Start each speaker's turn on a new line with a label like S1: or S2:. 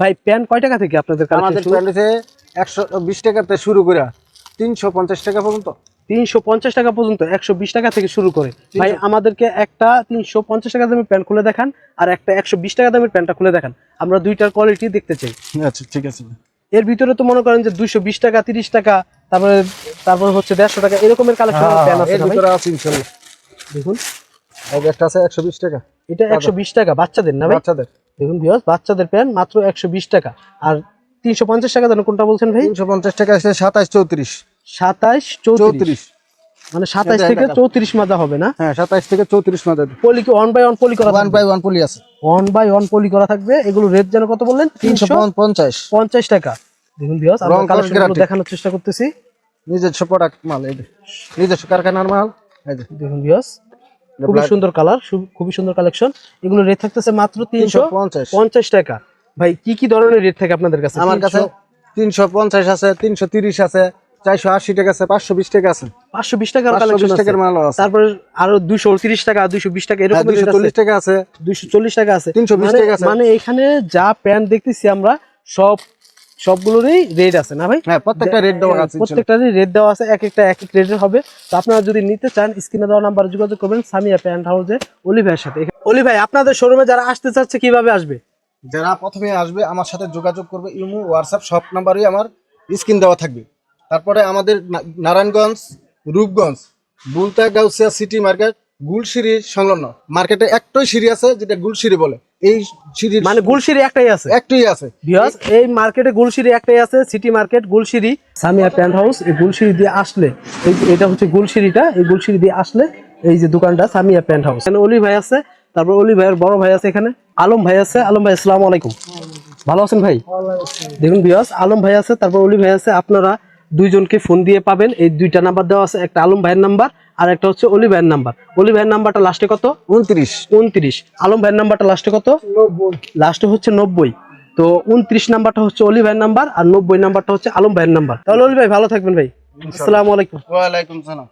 S1: ভাই প্যান্ট কয় টাকা থেকে আপনাদের
S2: আমাদের
S1: কালেকশন
S2: প্যান্ট হচ্ছে একশো বিশ টাকাতে শুরু করে তিনশো পঞ্চাশ টাকা পর্যন্ত।
S1: তিনশো পঞ্চাশ টাকা পর্যন্ত একশো বিশ টাকা থেকে শুরু করে। ভাই আমাদেরকে একটা তিনশো পঞ্চাশ টাকা দামের প্যান্ট খুলে দেখান আর একটা একশো বিশ টাকা দামের প্যান্টটা খুলে দেখান। আমরা দুইটার কোয়ালিটি দেখতে চাই।
S2: আচ্ছা ঠিক আছে।
S1: এর ভিতরে তো মনে করেন যে দুইশো বিশ টাকা তিরিশ টাকা তারপরে তারপর হচ্ছে দেড়শো টাকা এরকমের কালেকশন আছে
S2: এর ভিতরে আছে
S1: দেখুন।
S2: একটা আছে একশো বিশ টাকা।
S1: এটা একশো বিশ টাকা বাচ্চাদের না
S2: বাচ্চাদের।
S1: দেখুন বিয়স বাচ্চাদের প্যান্ট মাত্র একশো বিশ টাকা। আর তিনশো পঞ্চাশ টাকা দেন কোনটা বলছেন ভাই?
S2: তিনশো পঞ্চাশ টাকা আছে সাতাশ চৌত্রিশ।
S1: সাতাইশ চৌত্রিশ। মানে সাতাইশ
S2: এটা
S1: থেকে। চৌত্রিশ মাজা হবে না?
S2: হ্যাঁ সাতাইশ থেকে চৌত্রিশ মাদের
S1: পলি কি ওয়ান বাই ওয়ান পলি করা
S2: ওয়ান বাই ওয়ান পলি আছে।
S1: ওয়ান বাই ওয়ান পলি করা থাকবে। এগুলো রেট যেন কত বললেন?
S2: তিনশো পঞ্চাশ।
S1: পঞ্চাশ টাকা। দেখুন বিয়স আমরা দেখানোর চেষ্টা করতেছি।
S2: নিজস্ব প্রোডাক্ট মাল এই নিজস্ব কারখানার মাল এই
S1: দেখুন বিয়স খুবই সুন্দর কালার খুবই সুন্দর কালেকশন এগুলো রেট থাকতেছে মাত্র তিনশো
S2: তিনশো পঞ্চাশ।
S1: টাকা। ভাই কি কি ধরনের রেট থাকে আপনাদের কাছে?
S2: আমার কাছে তিনশো পঞ্চাশ আছে তিনশো তিরিশ আছে চারশো আশি টাকা আছে পাঁচশো বিশ টাকা আছে।
S1: পাঁচশো বিশ টাকার কালেকশন
S2: টাকার আছে।
S1: তারপরে আরও দুইশো তিরিশ টাকা দুইশো বিশ টাকা এরকম
S2: দুইশো চল্লিশ টাকা আছে।
S1: দুইশো চল্লিশ টাকা আছে।
S2: 320
S1: মানে-
S2: টাকা আছে।
S1: মানে এখানে যা প্যান্ট দেখতেছি আমরা সব সবগুলোরই রেট আছে না ভাই?
S2: হ্যাঁ প্রত্যেকটা রেট দেওয়া আছে।
S1: প্রত্যেকটারই রেট দেওয়া আছে এক একটা এক এক রেটের হবে। তো আপনারা যদি নিতে চান স্ক্রিনে দেওয়া নাম্বার যোগাযোগ করবেন সামিয়া প্যান্ট হাউসে অলি ভাইয়ের সাথে। অলি ভাই আপনাদের শোরুমে যারা আসতে চাচ্ছে কীভাবে আসবে?
S2: যারা প্রথমে আসবে আমার সাথে যোগাযোগ করবে ইমো হোয়াটসঅ্যাপ সব নাম্বারই আমার স্ক্রিন দেওয়া থাকবে। তারপরে আমাদের নারায়ণগঞ্জ রূপগঞ্জ বুলতা গাউসিয়া সিটি মার্কেট গুলশিরি সংলগ্ন। মার্কেটে একটাই সিঁড়ি আছে যেটা গুলশিরি বলে। এই সিঁড়ির
S1: মানে গুলশিরি একটাই আছে।
S2: একটাই আছে।
S1: বিকজ এই মার্কেটে গুলশিরি একটাই আছে city market Gulshiri Samia pant house এই গুলশিরি দিয়ে আসলে এটা হচ্ছে গুলশিরিটা এই গুলশিরি দিয়ে আসলে এই যে দোকানটা সামিয়া প্যান্ট হাউস এখানে অলি ভাই আছে তারপর অলি ভাইয়ের বড় ভাই আছে এখানে আলম ভাই আছে। আলম ভাই আসসালামু আলাইকুম। ভালো আছেন ভাই? দেখুন বিয়াস আলম ভাই আছে তারপর অলি ভাই আছে। আপনারা দুইজনকে ফোন দিয়ে পাবেন। এই দুইটা নাম্বার দেওয়া আছে একটা আলম ভাইয়ের নাম্বার আর একটা হচ্ছে অলি ভাইয়ের নাম্বার। অলি ভাইয়ের নাম্বারটা লাস্টে কত?
S2: উনত্রিশ।
S1: উনত্রিশ। আলম ভাইয়ের নাম্বারটা লাস্টে কত? লাস্টে হচ্ছে নব্বই। তো উনত্রিশ নাম্বারটা হচ্ছে অলি ভাইয়ের নাম্বার আর নব্বই নাম্বারটা হচ্ছে আলম ভাইয়ের নাম্বার। তাহলে অলি ভাই ভালো থাকবেন ভাই। আসসালামু আলাইকুম।
S2: ওয়ালাইকুম সালাম।